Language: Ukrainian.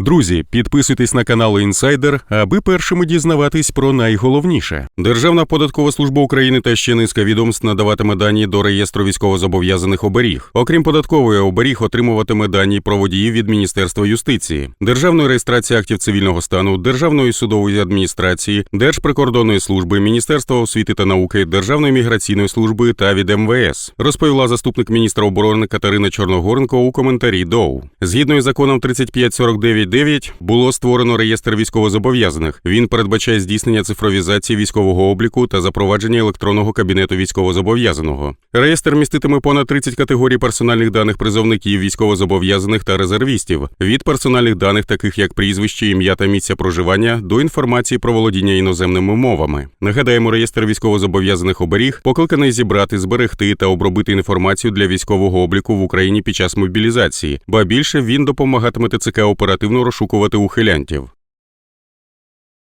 Друзі, підписуйтесь на канал Інсайдер, аби першими дізнаватись про найголовніше. Державна податкова служба України та ще низка відомств надаватиме дані до реєстру військовозобов'язаних оберіг. Окрім податкової, оберіг отримуватиме дані про водіїв від Міністерства юстиції, державної реєстрації актів цивільного стану, Державної судової адміністрації, Держприкордонної служби, Міністерства освіти та науки, Державної міграційної служби та від МВС, розповіла заступник міністра оборони Катерина Чорногоренко у коментарі ДОУ. Згідно із законом 3549.9 було створено реєстр військовозобов'язаних. Він передбачає здійснення цифровізації військового обліку та запровадження електронного кабінету військовозобов'язаного. Реєстр міститиме понад 30 категорій персональних даних призовників, військовозобов'язаних та резервістів, від персональних даних, таких як прізвище, ім'я та місця проживання, до інформації про володіння іноземними мовами. Нагадаємо, реєстр військовозобов'язаних оберіг покликаний зібрати, зберегти та обробити інформацію для військового обліку в Україні під час мобілізації, ба більше він допомагатиме ТЦК оперативно розшукувати ухилянтів.